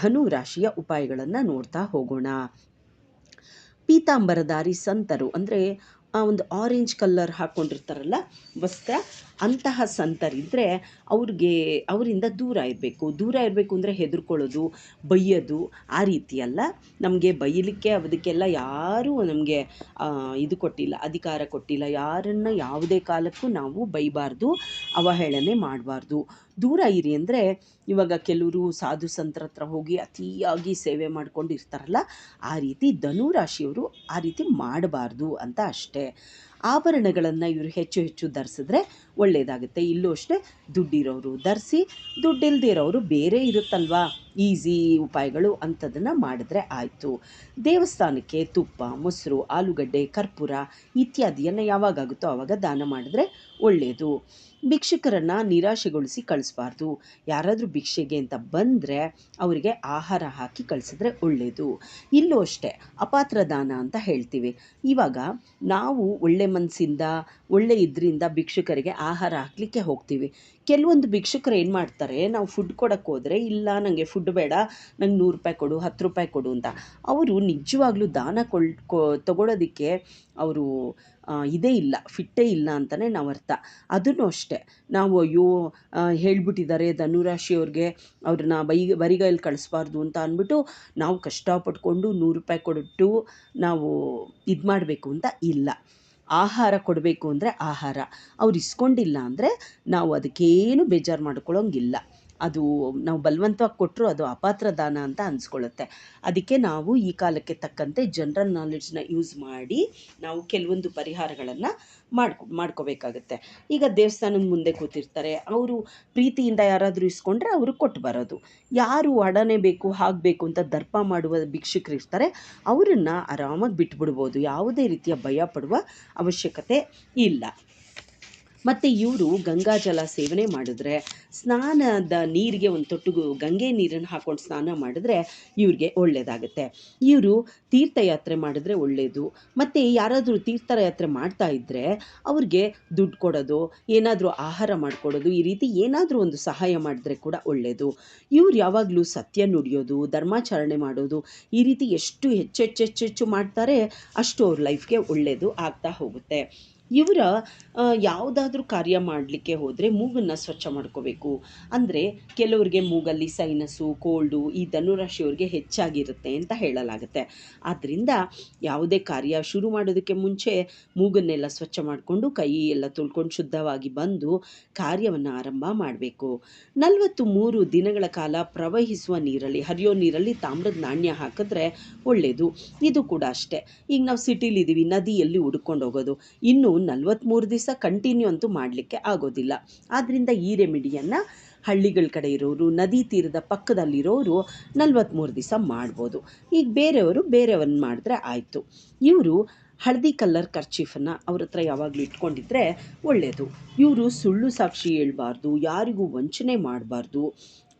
ಧನು ರಾಶಿಯ ಉಪಾಯಗಳನ್ನು ನೋಡ್ತಾ ಹೋಗೋಣ. ಪೀತಾಂಬರಧಾರಿ ಸಂತರು ಅಂದರೆ ಆ ಒಂದು ಆರೆಂಜ್ ಕಲ್ಲರ್ ಹಾಕ್ಕೊಂಡಿರ್ತಾರಲ್ಲ ವಸ್ತ್ರ ಅಂತಹ ಸಂತರಿದ್ದರೆ ಅವ್ರಿಗೆ, ಅವರಿಂದ ದೂರ ಇರಬೇಕು. ದೂರ ಇರಬೇಕು ಅಂದರೆ ಹೆದರ್ಕೊಳ್ಳೋದು, ಬೈಯೋದು ಆ ರೀತಿ ಅಲ್ಲ. ನಮಗೆ ಬೈಯಲಿಕ್ಕೆ ಅದಕ್ಕೆಲ್ಲ ಯಾರೂ ನಮಗೆ ಇದು ಕೊಟ್ಟಿಲ್ಲ, ಅಧಿಕಾರ ಕೊಟ್ಟಿಲ್ಲ. ಯಾರನ್ನು ಯಾವುದೇ ಕಾಲಕ್ಕೂ ನಾವು ಬೈಬಾರ್ದು, ಅವಹೇಳನೆ ಮಾಡಬಾರ್ದು. ದೂರ ಇರಿ ಅಂದರೆ ಇವಾಗ ಕೆಲವರು ಸಾಧು ಸಂತರ ಹತ್ರ ಹೋಗಿ ಅತಿಯಾಗಿ ಸೇವೆ ಮಾಡ್ಕೊಂಡು ಇರ್ತಾರಲ್ಲ ಆ ರೀತಿ ಧನುರಾಶಿಯವರು ಆ ರೀತಿ ಮಾಡಬಾರ್ದು ಅಂತ ಅಷ್ಟೇ. ಆಭರಣಗಳನ್ನು ಇವರು ಹೆಚ್ಚು ಹೆಚ್ಚು ಧರಿಸಿದ್ರೆ ಒಳ್ಳೆಯದಾಗುತ್ತೆ ಇಲ್ಲೂ ಅಷ್ಟೇ ದುಡ್ಡಿರೋರು ಧರಿಸಿ ದುಡ್ಡಿಲ್ಲದಿರೋರು ಬೇರೆ ಇರುತ್ತಲ್ವಾ? ಈಸಿ ಉಪಾಯಗಳು ಅಂಥದ್ದನ್ನು ಮಾಡಿದ್ರೆ ಆಯಿತು. ದೇವಸ್ಥಾನಕ್ಕೆ ತುಪ್ಪ, ಮೊಸರು, ಆಲೂಗಡ್ಡೆ, ಕರ್ಪೂರ ಇತ್ಯಾದಿಯನ್ನು ಯಾವಾಗಾಗುತ್ತೋ ಆವಾಗ ದಾನ ಮಾಡಿದ್ರೆ ಒಳ್ಳೆಯದು ಭಿಕ್ಷುಕರನ್ನು ನಿರಾಶೆಗೊಳಿಸಿ ಕಳಿಸ್ಬಾರ್ದು. ಯಾರಾದರೂ ಭಿಕ್ಷೆಗೆ ಅಂತ ಬಂದರೆ ಅವರಿಗೆ ಆಹಾರ ಹಾಕಿ ಕಳಿಸಿದ್ರೆ ಒಳ್ಳೆಯದು ಇಲ್ಲೂ ಅಷ್ಟೇ, ಅಪಾತ್ರ ದಾನ ಅಂತ ಹೇಳ್ತೀವಿ. ಇವಾಗ ನಾವು ಒಳ್ಳೆ ಮನಸ್ಸಿಂದ ಒಳ್ಳೆ ಇದರಿಂದ ಭಿಕ್ಷುಕರಿಗೆ ಆಹಾರ ಹಾಕಲಿಕ್ಕೆ ಹೋಗ್ತೀವಿ. ಕೆಲವೊಂದು ಭಿಕ್ಷುಕರು ಏನು ಮಾಡ್ತಾರೆ, ನಾವು ಫುಡ್ ಕೊಡೋಕ್ಕೆ ಹೋದರೆ, ಇಲ್ಲ ನನಗೆ ಫುಡ್ ಬೇಡ, ನಂಗೆ ನೂರು ರೂಪಾಯಿ ಕೊಡು, ಹತ್ತು ರೂಪಾಯಿ ಕೊಡು ಅಂತ ಅವರು ನಿಜವಾಗ್ಲೂ ದಾನ ಕೊಳ್ ತಗೊಳ್ಳೋದಕ್ಕೆ ಅವರು ಇದೇ ಇಲ್ಲ, ಫಿಟ್ಟೇ ಇಲ್ಲ ಅಂತಲೇ ನಾವು ಅರ್ಥ ಅದನ್ನು ಅಷ್ಟೇ, ನಾವು ಅಯ್ಯೋ ಹೇಳ್ಬಿಟ್ಟಿದ್ದಾರೆ ಧನುರಾಶಿಯವ್ರಿಗೆ ಅವ್ರನ್ನ ಬೈ, ಬರಿಗೈಲಿ ಕಳಿಸ್ಬಾರ್ದು ಅಂತ ಅಂದ್ಬಿಟ್ಟು ನಾವು ಕಷ್ಟಪಟ್ಕೊಂಡು ನೂರು ರೂಪಾಯಿ ಕೊಟ್ಟು ನಾವು ಇದು ಮಾಡಬೇಕು ಅಂತ ಇಲ್ಲ. ಆಹಾರ ಕೊಡಬೇಕು ಅಂದರೆ ಆಹಾರ. ಅವ್ರು ಇಸ್ಕೊಂಡಿಲ್ಲ ಅಂದರೆ ನಾವು ಅದಕ್ಕೇನು ಬೇಜಾರು ಮಾಡ್ಕೊಳ್ಳೋಂಗಿಲ್ಲ ಅದು ನಾವು ಬಲವಂತವಾಗಿ ಕೊಟ್ಟರು ಅದು ಅಪಾತ್ರ ದಾನ ಅಂತ ಅನಿಸ್ಕೊಳ್ಳುತ್ತೆ. ಅದಕ್ಕೆ ನಾವು ಈ ಕಾಲಕ್ಕೆ ತಕ್ಕಂತೆ ಜನರಲ್ ನಾಲೆಡ್ಜ್ನ ಯೂಸ್ ಮಾಡಿ ನಾವು ಕೆಲವೊಂದು ಪರಿಹಾರಗಳನ್ನು ಮಾಡ್ಕೊ, ಮಾಡ್ಕೋಬೇಕಾಗತ್ತೆ. ಈಗ ದೇವಸ್ಥಾನದ ಮುಂದೆ ಕೂತಿರ್ತಾರೆ, ಅವರು ಪ್ರೀತಿಯಿಂದ ಯಾರಾದರೂ ಇಸ್ಕೊಂಡ್ರೆ ಅವರು ಕೊಟ್ಟು ಬರೋದು. ಯಾರು ಒಡನೆ ಬೇಕು ಹಾಗಬೇಕು ಅಂತ ದರ್ಪ ಮಾಡುವ ಭಿಕ್ಷುಕರು ಇರ್ತಾರೆ, ಅವರನ್ನು ಆರಾಮಾಗಿ ಬಿಟ್ಬಿಡ್ಬೋದು. ಯಾವುದೇ ರೀತಿಯ ಭಯ ಪಡುವ ಅವಶ್ಯಕತೆ ಇಲ್ಲ. ಮತ್ತು ಇವರು ಗಂಗಾಜಲ ಸೇವನೆ ಮಾಡಿದ್ರೆ, ಸ್ನಾನದ ನೀರಿಗೆ ಒಂದು ತೊಟ್ಟು ಗಂಗೆ ನೀರನ್ನು ಹಾಕೊಂಡು ಸ್ನಾನ ಮಾಡಿದ್ರೆ ಇವ್ರಿಗೆ ಒಳ್ಳೆಯದಾಗುತ್ತೆ ಇವರು ತೀರ್ಥಯಾತ್ರೆ ಮಾಡಿದ್ರೆ ಒಳ್ಳೆಯದು ಮತ್ತು ಯಾರಾದರೂ ತೀರ್ಥಯಾತ್ರೆ ಮಾಡ್ತಾ ಇದ್ದರೆ ಅವ್ರಿಗೆ ದುಡ್ಡು ಕೊಡೋದು, ಏನಾದರೂ ಆಹಾರ ಮಾಡಿಕೊಡೋದು, ಈ ರೀತಿ ಏನಾದರೂ ಒಂದು ಸಹಾಯ ಮಾಡಿದ್ರೆ ಕೂಡ ಒಳ್ಳೆಯದು ಇವ್ರು ಯಾವಾಗಲೂ ಸತ್ಯ ನುಡಿಯೋದು, ಧರ್ಮಾಚರಣೆ ಮಾಡೋದು, ಈ ರೀತಿ ಎಷ್ಟು ಹೆಚ್ಚೆಚ್ಚೆಚ್ಚೆಚ್ಚು ಮಾಡ್ತಾರೆ ಅಷ್ಟು ಅವ್ರ ಲೈಫ್ಗೆ ಒಳ್ಳೆಯದು ಆಗ್ತಾ ಹೋಗುತ್ತೆ. ಇವರ ಯಾವುದಾದ್ರೂ ಕಾರ್ಯ ಮಾಡಲಿಕ್ಕೆ ಹೋದರೆ ಮೂಗನ್ನು ಸ್ವಚ್ಛ ಮಾಡ್ಕೋಬೇಕು. ಅಂದರೆ ಕೆಲವರಿಗೆ ಮೂಗಲ್ಲಿ ಸೈನಸ್ಸು, ಕೋಲ್ಡು ಈ ಧನುರಾಶಿಯವ್ರಿಗೆ ಹೆಚ್ಚಾಗಿರುತ್ತೆ ಅಂತ ಹೇಳಲಾಗುತ್ತೆ. ಆದ್ದರಿಂದ ಯಾವುದೇ ಕಾರ್ಯ ಶುರು ಮಾಡೋದಕ್ಕೆ ಮುಂಚೆ ಮೂಗನ್ನೆಲ್ಲ ಸ್ವಚ್ಛ ಮಾಡಿಕೊಂಡು ಕೈ ಎಲ್ಲ ತೊಳ್ಕೊಂಡು ಶುದ್ಧವಾಗಿ ಬಂದು ಕಾರ್ಯವನ್ನು ಆರಂಭ ಮಾಡಬೇಕು. ನಲವತ್ತು ಮೂರು ದಿನಗಳ ಕಾಲ ಪ್ರವಹಿಸುವ ನೀರಲ್ಲಿ, ಹರಿಯೋ ನೀರಲ್ಲಿ ತಾಮ್ರದ ನಾಣ್ಯ ಹಾಕಿದ್ರೆ ಒಳ್ಳೆಯದು ಇದು ಕೂಡ ಅಷ್ಟೇ. ಈಗ ನಾವು ಸಿಟಿಲಿದ್ದೀವಿ, ನದಿಯಲ್ಲಿ ಹುಡ್ಕೊಂಡು ಹೋಗೋದು. ಇನ್ನು ನಲ್ವತ್ತ್ಮೂರು ದಿವಸ ಕಂಟಿನ್ಯೂ ಅಂತೂ ಮಾಡಲಿಕ್ಕೆ ಆಗೋದಿಲ್ಲ. ಆದ್ದರಿಂದ ಈ ರೆಮಿಡಿಯನ್ನು ಹಳ್ಳಿಗಳ ಕಡೆ ಇರೋರು, ನದಿ ತೀರದ ಪಕ್ಕದಲ್ಲಿರೋರು ನಲ್ವತ್ತ್ಮೂರು ದಿವಸ ಮಾಡ್ಬೋದು. ಈಗ ಬೇರೆಯವರು ಬೇರೆಯವ್ರನ್ನ ಮಾಡಿದ್ರೆ ಆಯಿತು. ಇವರು ಹಳದಿ ಕಲ್ಲರ್ ಕರ್ಚೀಫನ್ನು ಅವ್ರ ಹತ್ರ ಯಾವಾಗಲೂ ಇಟ್ಕೊಂಡಿದ್ರೆ ಒಳ್ಳೆಯದು ಇವರು ಸುಳ್ಳು ಸಾಕ್ಷಿ ಹೇಳಬಾರ್ದು, ಯಾರಿಗೂ ವಂಚನೆ ಮಾಡಬಾರ್ದು.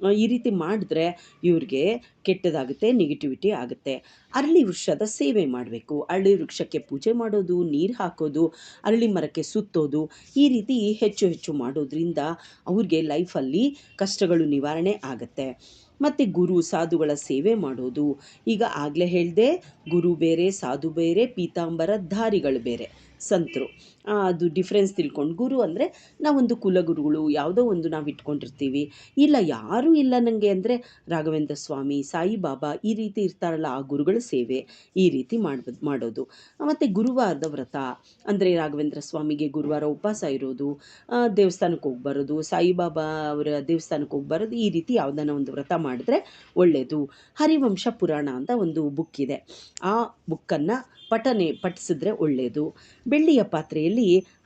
ಈ ರೀತಿ ಮಾಡಿದ್ರೆ ಇವ್ರಿಗೆ ಕೆಟ್ಟದಾಗುತ್ತೆ ನೆಗೆಟಿವಿಟಿ ಆಗುತ್ತೆ. ಅರಳಿ ವೃಕ್ಷದ ಸೇವೆ ಮಾಡಬೇಕು. ಅರಳಿ ವೃಕ್ಷಕ್ಕೆ ಪೂಜೆ ಮಾಡೋದು, ನೀರು ಹಾಕೋದು, ಅರಳಿ ಮರಕ್ಕೆ ಸುತ್ತೋದು, ಈ ರೀತಿ ಹೆಚ್ಚು ಹೆಚ್ಚು ಮಾಡೋದ್ರಿಂದ ಅವ್ರಿಗೆ ಲೈಫಲ್ಲಿ ಕಷ್ಟಗಳು ನಿವಾರಣೆ ಆಗುತ್ತೆ. ಮತ್ತು ಗುರು ಸಾಧುಗಳ ಸೇವೆ ಮಾಡೋದು. ಈಗ ಆಗಲೇ ಹೇಳಿದೆ, ಗುರು ಬೇರೆ, ಸಾಧು ಬೇರೆ, ಪೀತಾಂಬರ ಧಾರಿಗಳು ಬೇರೆ. ಸಂತರು. ಅದು ಡಿಫ್ರೆನ್ಸ್ ತಿಳ್ಕೊಂಡು ಗುರು ಅಂದರೆ ನಾವೊಂದು ಕುಲಗುರುಗಳು, ಯಾವುದೋ ಒಂದು ನಾವು ಇಟ್ಕೊಂಡಿರ್ತೀವಿ. ಇಲ್ಲ, ಯಾರೂ ಇಲ್ಲ ನನಗೆ ಅಂದರೆ ರಾಘವೇಂದ್ರ ಸ್ವಾಮಿ ಸಾಯಿಬಾಬಾ ಈ ರೀತಿ ಇರ್ತಾರಲ್ಲ, ಆ ಗುರುಗಳ ಸೇವೆ ಈ ರೀತಿ ಮಾಡ್ಬೋದು ಮಾಡೋದು. ಮತ್ತು ಗುರುವಾರದ ವ್ರತ ಅಂದರೆ ರಾಘವೇಂದ್ರ ಸ್ವಾಮಿಗೆ ಗುರುವಾರ ಉಪವಾಸ ಇರೋದು ದೇವಸ್ಥಾನಕ್ಕೆ ಹೋಗಿ ಬರೋದು ಸಾಯಿಬಾಬಾ ಅವರ ದೇವಸ್ಥಾನಕ್ಕೆ ಹೋಗಿ ಬರೋದು, ಈ ರೀತಿ ಯಾವುದನ್ನ ಒಂದು ವ್ರತ ಮಾಡಿದ್ರೆ ಒಳ್ಳೆಯದು ಹರಿವಂಶ ಪುರಾಣ ಅಂತ ಒಂದು ಬುಕ್ ಇದೆ. ಆ ಬುಕ್ಕನ್ನು ಪಠನೆ, ಪಠಿಸಿದ್ರೆ ಒಳ್ಳೆಯದು ಬೆಳ್ಳಿಯ ಪಾತ್ರೆಯಲ್ಲಿ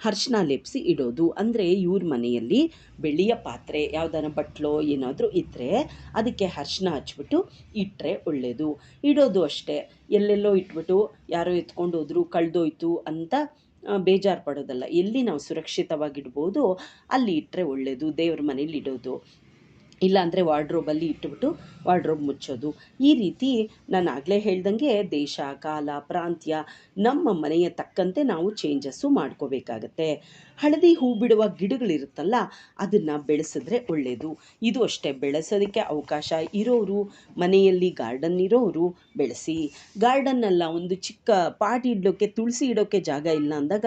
ಅರ್ಶಿನ ಲೇಪಿಸಿ ಇಡೋದು. ಅಂದರೆ ಇವ್ರ ಮನೆಯಲ್ಲಿ ಬೆಳ್ಳಿಯ ಪಾತ್ರೆ ಯಾವ್ದಾರ ಬಟ್ಲೋ ಏನಾದರೂ ಇದ್ದರೆ ಅದಕ್ಕೆ ಅರ್ಶಿನ ಹಚ್ಬಿಟ್ಟು ಇಟ್ಟರೆ ಒಳ್ಳೆಯದು ಇಡೋದು ಅಷ್ಟೇ. ಎಲ್ಲೆಲ್ಲೋ ಇಟ್ಬಿಟ್ಟು ಯಾರೋ ಎತ್ಕೊಂಡು ಹೋದ್ರು ಕಳೆದೋಯ್ತು ಅಂತ ಬೇಜಾರು ಪಡೋದಲ್ಲ. ಎಲ್ಲಿ ನಾವು ಸುರಕ್ಷಿತವಾಗಿಡ್ಬೋದು, ಅಲ್ಲಿ ಇಟ್ಟರೆ ಒಳ್ಳೆಯದು ದೇವ್ರ ಮನೇಲಿ ಇಡೋದು. ಇಲ್ಲಾಂದರೆ ವಾರ್ಡ್ರೋಬಲ್ಲಿ ಇಟ್ಬಿಟ್ಟು ವಾರ್ಡ್ರೋಬ್ ಮುಚ್ಚೋದು. ಈ ರೀತಿ ನಾನು ಆಗಲೇ ಹೇಳ್ದಂಗೆ ದೇಶ, ಕಾಲ, ಪ್ರಾಂತ್ಯ ನಮ್ಮ ಮನೆಯ ತಕ್ಕಂತೆ ನಾವು ಚೇಂಜಸ್ಸು ಮಾಡ್ಕೋಬೇಕಾಗತ್ತೆ. ಹಳದಿ ಹೂ ಬಿಡುವ ಗಿಡಗಳಿರುತ್ತಲ್ಲ, ಅದನ್ನು ಬೆಳೆಸಿದ್ರೆ ಒಳ್ಳೆಯದು ಇದು ಅಷ್ಟೇ ಬೆಳೆಸೋದಕ್ಕೆ ಅವಕಾಶ ಇರೋರು, ಮನೆಯಲ್ಲಿ ಗಾರ್ಡನ್ ಇರೋರು ಬೆಳೆಸಿ. ಗಾರ್ಡನ್ನೆಲ್ಲ ಒಂದು ಚಿಕ್ಕ ಪಾಟ್ ಇಡೋಕ್ಕೆ ತುಳಸಿ ಇಡೋಕ್ಕೆ ಜಾಗ ಇಲ್ಲ ಅಂದಾಗ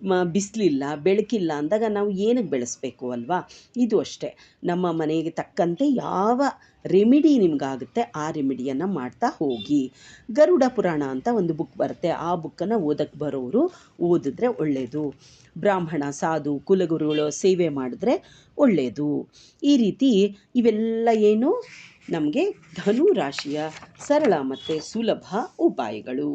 ಮ, ಬಿಸಿಲಿಲ್ಲ, ಬೆಳಕಿಲ್ಲ ಅಂದಾಗ ನಾವು ಏನಕ್ಕೆ ಬೆಳೆಸಬೇಕು ಅಲ್ವಾ? ಇದು ಅಷ್ಟೇ. ನಮ್ಮ ಮನೆಗೆ ತಕ್ಕಂತೆ ಯಾವ ರೆಮಿಡಿ ನಿಮಗಾಗುತ್ತೆ ಆ ರೆಮಿಡಿಯನ್ನು ಮಾಡ್ತಾ ಹೋಗಿ. ಗರುಡ ಪುರಾಣ ಅಂತ ಒಂದು ಬುಕ್ ಬರುತ್ತೆ. ಆ ಬುಕ್ಕನ್ನು ಓದಕ್ಕೆ ಬರೋರು ಓದಿದ್ರೆ ಒಳ್ಳೆಯದು ಬ್ರಾಹ್ಮಣ, ಸಾಧು, ಕುಲಗುರುಗಳು ಸೇವೆ ಮಾಡಿದ್ರೆ ಒಳ್ಳೆಯದು ಈ ರೀತಿ ಇವೆಲ್ಲ ಏನು? ನಮಗೆ ಧನು ರಾಶಿಯ ಸರಳ ಮತ್ತು ಸುಲಭ ಉಪಾಯಗಳು.